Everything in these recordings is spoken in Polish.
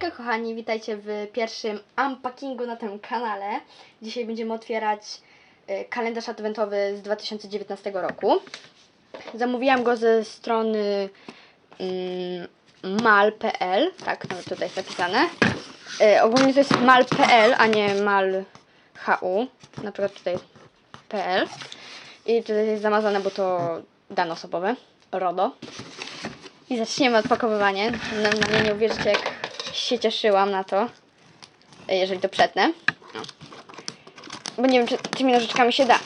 Hejka kochani, witajcie w pierwszym unpackingu na tym kanale. Dzisiaj będziemy otwierać y, kalendarz adwentowy z 2019 roku. Zamówiłam go ze strony mm, mal.pl, tak, no tutaj jest napisane. Y, ogólnie to jest mal.pl, a nie mal.hu, na przykład tutaj .pl. I tutaj jest zamazane, bo to dane osobowe, RODO. I zaczniemy odpakowywanie. Na, na mnie nie uwierzycie, jak się cieszyłam na to, e, jeżeli to przetnę. No. Bo nie wiem, czy tymi nożyczkami się da.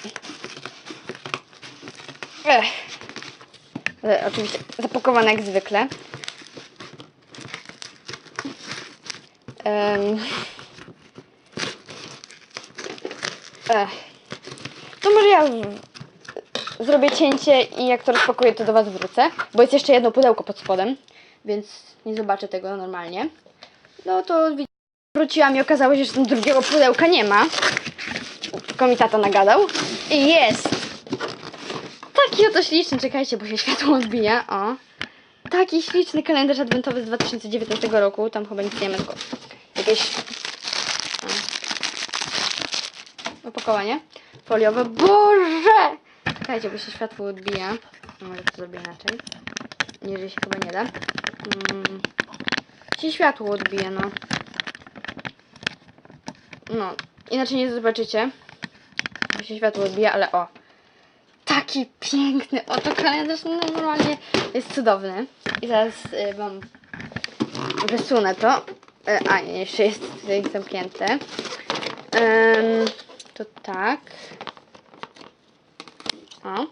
Ech. E, Oczywiście zapakowane jak zwykle. Em. Ech. To może ja zrobię cięcie i jak to rozpakuję, to do Was wrócę. Bo jest jeszcze jedno pudełko pod spodem, więc nie zobaczę tego normalnie. No to wróciłam i okazało się, że tam drugiego pudełka nie ma. Tylko mi tata nagadał. I jest! Taki oto śliczny, czekajcie, bo się światło odbija. O. Taki śliczny kalendarz adwentowy z 2019 roku. Tam chyba nic nie ma, tylko jakieś opakowanie foliowe. Boże! Czekajcie, bo się światło odbija. Może to zrobię inaczej. Niżej się chyba nie da. Mm. Się światło odbija, no. No, inaczej nie zobaczycie. Bo się światło odbija, ale o. Taki piękny oto kalendarz, no normalnie jest cudowny. I zaraz y, wam wysunę to. Y, a, jeszcze jest tutaj zamknięte. Ym, to tak. O.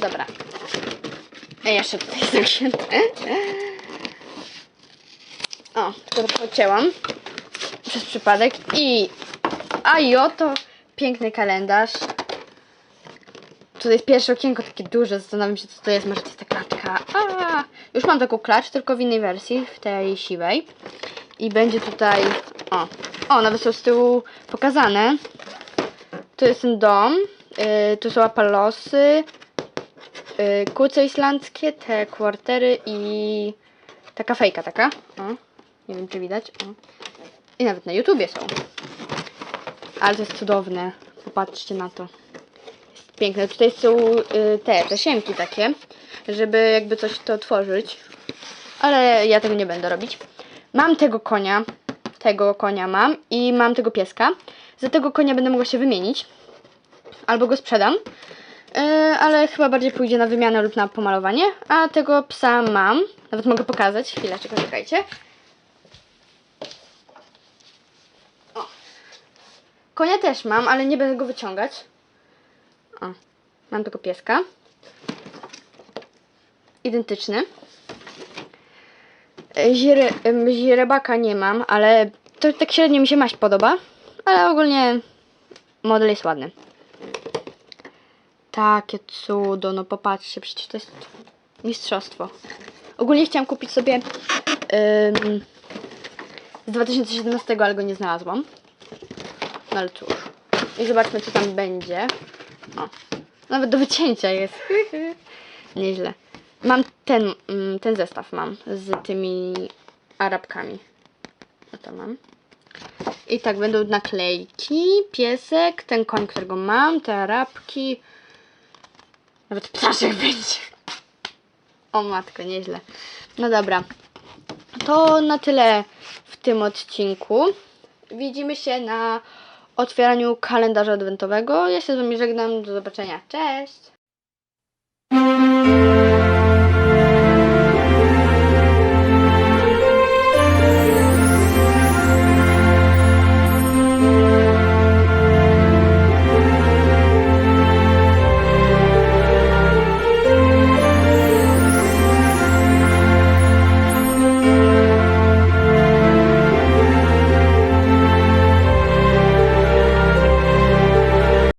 Dobra. A jeszcze tutaj zamknięte. O, to pocięłam. Przez przypadek. I... A i oto piękny kalendarz. Tutaj jest pierwsze okienko takie duże. Zastanawiam się, co to jest. Może to jest ta klaczka. A, już mam taką klacz, tylko w innej wersji, w tej siwej. I będzie tutaj... O, o nawet są z tyłu pokazane. To jest ten dom. Yy, tu są apalosy. Yy, kuce islandzkie, te kwartery i taka fejka taka. O, nie wiem czy widać. O. I nawet na YouTubie są. Ale to jest cudowne. Popatrzcie na to. Jest piękne. Tutaj są yy, te tasiemki takie, żeby jakby coś to otworzyć. Ale ja tego nie będę robić. Mam tego konia. Tego konia mam i mam tego pieska. Za tego konia będę mogła się wymienić. Albo go sprzedam. Yy, ale chyba bardziej pójdzie na wymianę lub na pomalowanie. A tego psa mam. Nawet mogę pokazać. Chwileczkę, czekajcie. Konia też mam, ale nie będę go wyciągać. O. Mam tego pieska. Identyczny. E, Źre, em, źrebaka nie mam, ale to tak średnio mi się maść podoba. Ale ogólnie model jest ładny. Takie cudo, no popatrzcie, przecież to jest mistrzostwo. Ogólnie chciałam kupić sobie ym, z 2017, ale go nie znalazłam. No ale cóż. I zobaczmy, co tam będzie. O, nawet do wycięcia jest. Nieźle. Mam ten, mm, ten zestaw mam z tymi arabkami. No to mam. I tak będą naklejki, piesek, ten koń, którego mam, te arabki. Nawet ptaszek będzie. O matko, nieźle. No dobra. To na tyle w tym odcinku. Widzimy się na otwieraniu kalendarza adwentowego. Ja się z Wami żegnam, do zobaczenia, cześć!